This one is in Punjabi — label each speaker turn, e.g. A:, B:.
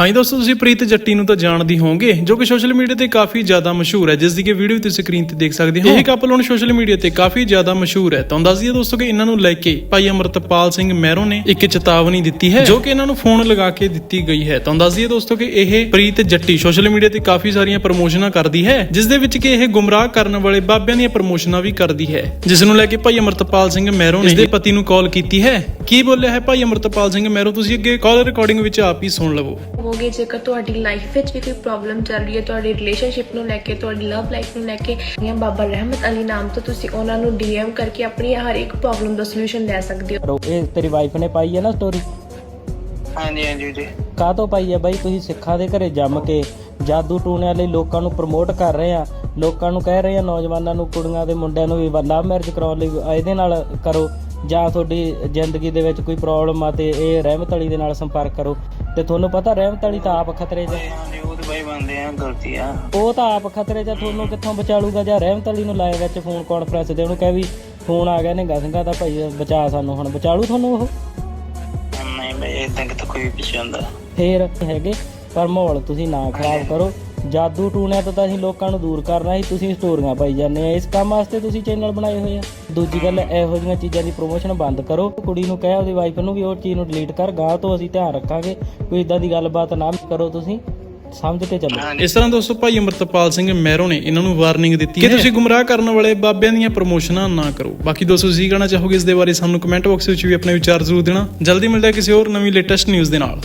A: ਹਾਂਜੀ ਦੋਸਤੋ ਤੁਸੀਂ ਪ੍ਰੀਤ ਜੱਟੀ ਨੂੰ ਤਾਂ ਜਾਣਦੀ ਹੋਵੋਗੇ ਜੋ ਕਿ ਸੋਸ਼ਲ ਮੀਡੀਆ ਤੇ ਕਾਫੀ ਜ਼ਿਆਦਾ ਮਸ਼ਹੂਰ ਹੈ ਜਿਸ ਦੀ ਕਿ ਵੀਡੀਓ ਤੁਸੀਂ ਸਕਰੀਨ ਤੇ ਦੇਖ ਸਕਦੇ ਹੋ। ਇਹ ਕਪਲ ਹੁਣ ਸੋਸ਼ਲ ਮੀਡੀਆ ਤੇ ਕਾਫੀ ਜ਼ਿਆਦਾ ਮਸ਼ਹੂਰ ਹੈ। ਤੁਹਾਨੂੰ ਦੱਸ ਦਈਏ ਦੋਸਤੋ ਕਿ ਇਹਨਾਂ ਨੂੰ ਲੈ ਕੇ ਭਾਈ ਅਮਰਤਪਾਲ ਸਿੰਘ ਮਹਿਰੋ ਨੇ ਇੱਕ ਚੇਤਾਵਨੀ ਦਿੱਤੀ ਹੈ ਜੋ ਕਿ ਇਹਨਾਂ ਨੂੰ ਫੋਨ ਲਗਾ ਕੇ ਦਿੱਤੀ ਗਈ ਹੈ। ਤੁਹਾਨੂੰ ਦੱਸ ਦਈਏ ਦੋਸਤੋ ਕਿ ਇਹ ਪ੍ਰੀਤ ਜੱਟੀ ਸੋਸ਼ਲ ਮੀਡੀਆ ਤੇ ਕਾਫੀ ਸਾਰੀਆਂ ਪ੍ਰਮੋਸ਼ਨਾਂ ਕਰਦੀ ਹੈ ਜਿਸ ਦੇ ਵਿੱਚ ਕਿ ਇਹ ਗੁੰਮਰਾਹ ਕਰਨ ਵਾਲੇ ਬਾਬਿਆਂ ਦੀਆਂ ਪ੍ਰਮੋਸ਼ਨਾਂ ਵੀ ਕਰਦੀ ਹੈ। ਜਿਸ ਨੂੰ ਲੈ ਕੇ ਭਾਈ ਅਮਰਤਪਾਲ ਸਿੰਘ ਮਹਿਰੋ ਨੇ ਇਸਦੇ ਪਤੀ ਨੂੰ ਕਾਲ ਕੀਤੀ ਹੈ। ਕੀ ਬੋਲਿਆ ਹੈ ਭਾਈ ਅਮਰਤਪਾਲ ਸਿੰਘ ਮਹਿਰੋ? ਤੁਸੀਂ ਅੱਗੇ ਕਾਲ ਰਿਕਾਰਡਿੰਗ ਵਿੱਚ ਆਪ ਹੀ ਸੁਣ ਲਵੋ।
B: ਹੋਗੇ ਜੇਕਰ ਤੁਹਾਡੀ ਲਾਈਫ ਵਿੱਚ ਵੀ ਕੋਈ ਪ੍ਰੋਬਲਮ ਚੱਲ ਰਹੀ ਹੈ ਤੁਹਾਡੀ ਰਿਲੇਸ਼ਨਸ਼ਿਪ ਨੂੰ ਲੈ ਕੇ ਤੁਹਾਡੀ ਲਵ ਲਾਈਫ ਨੂੰ ਲੈ ਕੇ ਜਾਂ ਬਾਬਾ ਰਹਿਮਤ ਅਲੀ ਨਾਮ ਤੋਂ ਤੁਸੀਂ ਉਹਨਾਂ ਨੂੰ ਡੀਐਮ ਕਰਕੇ ਆਪਣੀ ਹਰ ਇੱਕ ਪ੍ਰੋਬਲਮ ਦਾ ਸੋਲੂਸ਼ਨ ਲੈ ਸਕਦੇ ਹੋ।
C: ਇਹ ਤੇਰੀ ਵਾਈਫ ਨੇ ਪਾਈ ਹੈ ਨਾ ਸਟੋਰੀ
D: ਹਾਂਜੀ ਹਾਂਜੀ ਜੀ।
C: ਕਾਹ ਤੋਂ ਪਾਈ ਹੈ ਬਾਈ? ਤੁਸੀਂ ਸਿੱਖਾਂ ਦੇ ਘਰੇ ਜੰਮ ਕੇ ਜਾਦੂ ਟੂਣਿਆਂ ਲਈ ਲੋਕਾਂ ਨੂੰ ਪ੍ਰਮੋਟ ਕਰ ਰਹੇ ਆ। ਲੋਕਾਂ ਨੂੰ ਕਹਿ ਰਹੇ ਆ ਨੌਜਵਾਨਾਂ ਨੂੰ ਕੁੜੀਆਂ ਦੇ ਮੁੰਡਿਆਂ ਨੂੰ ਵੀ ਲਵ ਮੈਰਿਜ ਕਰਾਉਣ ਲਈ ਇਹਦੇ ਨਾਲ ਕਰੋ। ਜਾਂ ਤੁਹਾਡੀ ਜ਼ਿੰਦਗੀ ਦੇ ਵਿੱਚ ਕੋਈ ਪ੍ਰੋਬਲਮ ਆ ਤੇ ਇਹ ਰਹਿਮਤ ਅਲੀ ਦੇ ਨਾਲ ਸੰਪਰਕ ਕਰੋ। ਤੇ ਤੁਹਾਨੂੰ ਪਤਾ ਰਹਿਮਤ ਅਲੀ ਤਾਂ ਆਪ ਖਤਰੇ 'ਚ ਆ।
D: ਹਾਂਜੀ ਉਹ ਤੇ ਬਾਈ ਬੰਦੇ ਆ ਗਲਤੀ ਆ।
C: ਉਹ ਤਾਂ ਆਪ ਖਤਰੇ 'ਚ ਆ, ਤੁਹਾਨੂੰ ਕਿੱਥੋਂ ਬਚਾਲੂਗਾ? ਜਾਂ ਰਹਿਮਤ ਅਲੀ ਨੂੰ ਲਾਏ ਵਿੱਚ ਫੋਨ ਕਾਨਫਰੰਸ ਦੇ ਉਹਨੂੰ ਕਹਿ ਵੀ ਫੋਨ ਆ ਗਿਆ ਨਿੰਗਾ ਸਿੰਘਾ ਦਾ ਭਾਈ ਬਚਾ ਸਾਨੂੰ ਹੁਣ ਬਚਾਲੂ ਤੁਹਾਨੂੰ ਉਹ?
D: ਨਹੀਂ ਬਾਈ ਇਦਾਂ ਕਿ ਤਾਂ ਕੋਈ ਪਿੱਛੇ ਹੁੰਦਾ।
C: ਫੇਰ ਹੈਗੇ ਪਰ ਮਾਹੌਲ ਤੁਸੀਂ ਨਾ ਖਰਾਬ ਕਰੋ। ਜਾਦੂ ਟੂਣਿਆਂ ਤੋਂ ਤਾਂ ਅਸੀਂ ਲੋਕਾਂ ਨੂੰ ਦੂਰ ਕਰਨਾ ਸੀ ਤੁਸੀਂ ਸਟੋਰੀਆਂ ਪਾਈ ਜਾਂਦੇ ਆ। ਇਸ ਕੰਮ ਵਾਸਤੇ ਤੁਸੀਂ ਚੈਨਲ ਬਣਾਏ ਹੋਏ ਆ। ਦੂਜੀ ਗੱਲ ਇਹੋ ਜਿਹੀਆਂ ਚੀਜ਼ਾਂ ਦੀ ਪ੍ਰੋਮੋਸ਼ਨ ਬੰਦ ਕਰੋ। ਕੁੜੀ ਨੂੰ ਕਹਿ ਉਹਦੀ ਵਾਈਫ ਨੂੰ ਵੀ ਉਹ ਚੀਜ਼ ਨੂੰ ਡਿਲੀਟ ਕਰ ਗਾਂ ਤੋਂ ਅਸੀਂ ਧਿਆਨ ਰੱਖਾਂਗੇ। ਕੋਈ ਇਦਾਂ ਦੀ ਗੱਲਬਾਤ ਨਾ ਕਰੋ ਤੁਸੀਂ। ਸਮਝ ਕੇ ਚੱਲੋ।
A: ਇਸ ਤਰ੍ਹਾਂ ਦੋਸਤੋ ਭਾਈ ਅਮਰਤਪਾਲ ਸਿੰਘ ਮਹਿਰੋ ਨੇ ਇਹਨਾਂ ਨੂੰ ਵਾਰਨਿੰਗ ਦਿੱਤੀ ਹੈ। ਕਿ ਤੁਸੀਂ ਗੁੰਮਰਾਹ ਕਰਨ ਵਾਲੇ ਬਾਬਿਆਂ ਦੀਆਂ ਪ੍ਰਮੋਸ਼ਨਾਂ ਨਾ ਕਰੋ। ਬਾਕੀ ਦੋਸਤੋ ਤੁਸੀਂ ਕਹਿਣਾ ਚਾਹੋਗੇ ਇਸ ਦੇ ਬਾਰੇ ਸਾਨੂੰ ਕਮੈਂਟ ਬਾਕਸ ਵਿੱਚ ਵੀ ਆਪਣੇ ਵਿਚਾਰ ਜ਼ਰੂਰ ਦੇਣਾ। ਜਲਦੀ ਮਿਲਦਾ ਹੈ ਕਿਸੇ ਹੋਰ ਨਵੀਂ ਲੇਟੈਸਟ ਨਿਊਜ਼ ਦੇ ਨਾਲ।